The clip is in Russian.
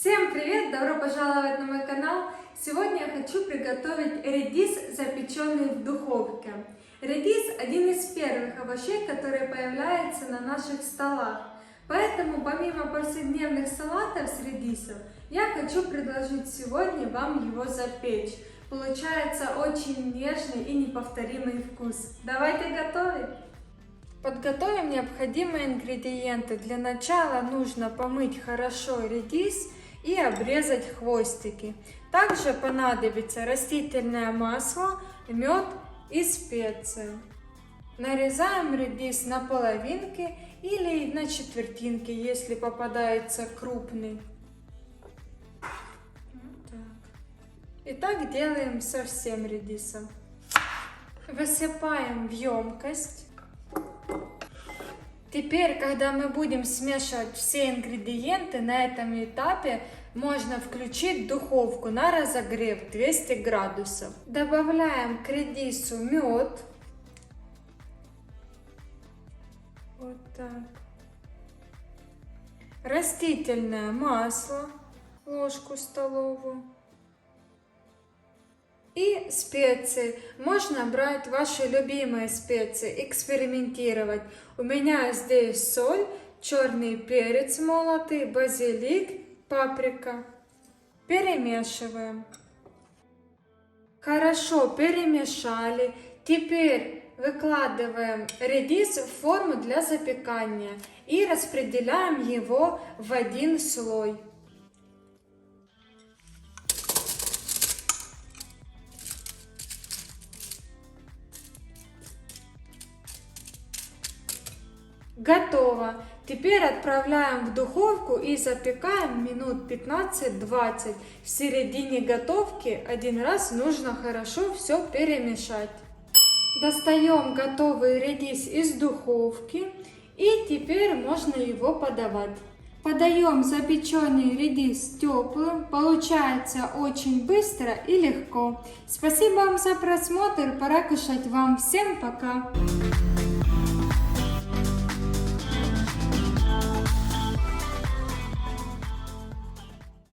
Всем привет! Добро пожаловать на мой канал! Сегодня я хочу приготовить редис, запеченный в духовке. Редис – один из первых овощей, которые появляются на наших столах. Поэтому, помимо повседневных салатов с редисом, я хочу предложить сегодня вам его запечь. Получается очень нежный и неповторимый вкус. Давайте готовить! Подготовим необходимые ингредиенты. Для начала нужно помыть хорошо редис и обрезать хвостики. Также понадобится растительное масло, мед и специи. Нарезаем редис на половинки или на четвертинки, если попадается крупный. И так делаем со всем редисом. Высыпаем в емкость. Теперь, когда мы будем смешивать все ингредиенты, на этом этапе можно включить духовку на разогрев 200 градусов. Добавляем к редису мед. Вот так. Растительное масло, ложку столовую. И специи. Можно брать ваши любимые специи, экспериментировать. У меня здесь соль, черный перец молотый, базилик, паприка. Перемешиваем. Хорошо перемешали. Теперь выкладываем редис в форму для запекания и распределяем его в один слой. Готово. Теперь отправляем в духовку и запекаем минут 15-20. В середине готовки один раз нужно хорошо все перемешать. Достаем готовый редис из духовки и теперь можно его подавать. Подаем запеченный редис теплым, получается очень быстро и легко. Спасибо вам за просмотр, пора кушать вам. Всем пока!